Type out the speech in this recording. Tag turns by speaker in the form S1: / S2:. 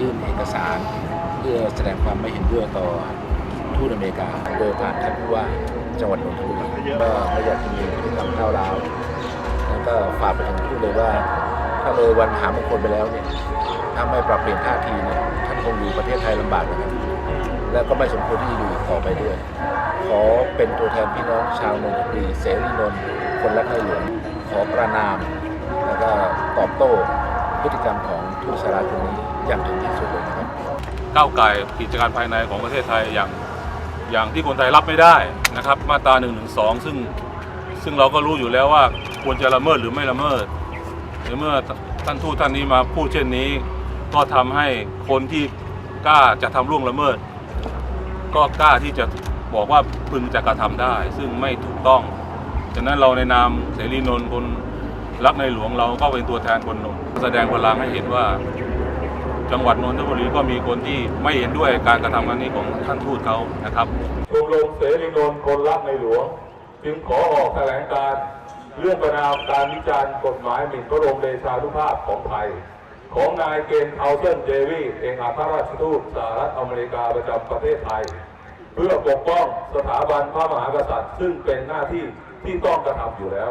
S1: ยื่นเอกสาร เพื่อแสดงความไม่เห็นด้วยต่อทูตอเมริกาโดยผ่านท่านผู้ว่าจังหวัดนนทบุรีก็ไม่อยากจะมีพฤติกรรมก้าวร้าวแล้วก็ฝากไปถึงทูตเลยว่า ถ้าเลยวันหามงคลไปแล้วเนี่ยถ้าไม่ปรับเปลี่ยนท่าทีเนี่ยท่านคงอยู่ประเทศไทยลำบากนะครับและก็ไม่สมควรที่จะอยู่ต่อไปด้วย ขอเป็นตัวแทนพี่น้องชาวนนทบุรีเสรีนนท์คนรักในหลวงขอประนาม แล้วก็ตอบโต้ พฤติกรรมของทูตสหรัฐคนนี้อย่างถึงที่สุดเลยนะครับ
S2: ก้าวไก่กิจการภายในของประเทศไทยอย่างอย่างที่คนไทยรับไม่ได้นะครับ มาตรา1นึซึ่งซึ่งเราก็รู้อยู่แล้วว่าควรจะละเมิดหรือไม่ละเมิดในเมื่อท่านทูตท่านนี้มาพูดเช่นนี้ ก็ทำให้คนที่กล้าจะทำล่วงละเมิด ก็กล้าที่จะบอกว่าพึงจะกระทำได้ ซึ่งไม่ถูกต้อง ฉะนั้นเราในนามเสรีนนท์คน รักในหลวงเราก็เป็นตัวแทนคนนนท์แสดงพลังให้เห็นว่า จังหวัดนนทบุรีก็มีคนที่ไม่เห็นด้วยการกระทำครั้งนี้ของท่านทูตเขานะครับ
S3: ชมรมเสรีนนท์คนรักในหลวง จึงขอออกแถลงการเรื่องประนามการวิจารณ์กฎหมายหมิ่นพระบรมเดชานุภาพของไทย ของนายเกนเทาเซนเจวีเอกอัครราชทูตสหรัฐอเมริกาประจำประเทศไทย เพื่อปกป้องสถาบันพระมหากษัตริย์ ซึ่งเป็นหน้าที่ที่ต้องกระทำอยู่แล้ว